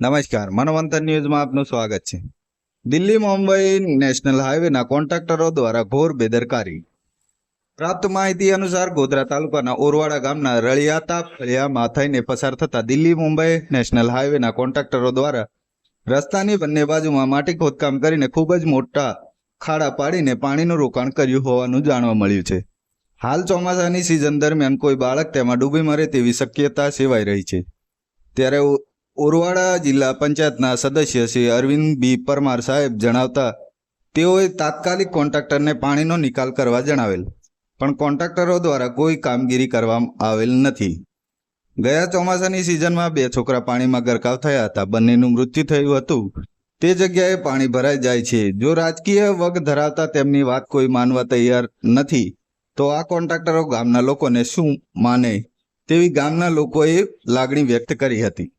નમસ્કાર મનવંતર ન્યૂઝમાં આપનું સ્વાગત છે. દિલ્હી, મુંબઈ નેશનલ હાઈવેના કોન્ટ્રાક્ટરો દ્વારા ઘોર બેદરકારી. પ્રાપ્ત માહિતી અનુસાર ગોધરા તાલુકાના ઓરવાડા ગામના રળિયાતા ફળિયામાં થઈને પસાર થતા દિલ્હી, મુંબઈ નેશનલ હાઈવેના કોન્ટ્રાક્ટરો દ્વારા રસ્તાની બંને બાજુમાં માટી ખોદકામ કરીને ખૂબ જ મોટા ખાડા પાડીને પાણીનું રોકાણ કર્યું હોવાનું જાણવા મળ્યું છે. હાલ ચોમાસાની સિઝન દરમિયાન કોઈ બાળક તેમાં ડૂબી મરે તેવી શક્યતા સેવાઈ રહી છે. ત્યારે ઓરવાડા જિલ્લા પંચાયતના સદસ્ય શ્રી અરવિંદ બી. પરમાર સાહેબ જણાવતા, તેઓએ તાત્કાલિક કોન્ટ્રાક્ટરને પાણીનો નિકાલ કરવા જણાવેલ, પણ કોન્ટ્રાક્ટરો દ્વારા કોઈ કામગીરી કરવામાં આવેલ નથી. ગયા ચોમાસાની સિઝનમાં બે છોકરા પાણીમાં ગરકાવ થયા હતા. બંનેનું મૃત્યુ થયું હતું. તે જગ્યાએ પાણી ભરાઈ જાય છે. જો રાજકીય વગ ધરાવતા તેમની વાત કોઈ માનવા તૈયાર નથી, તો આ કોન્ટ્રાક્ટરો ગામના લોકોને શું માને? તેવી ગામના લોકોએ લાગણી વ્યક્ત કરી હતી.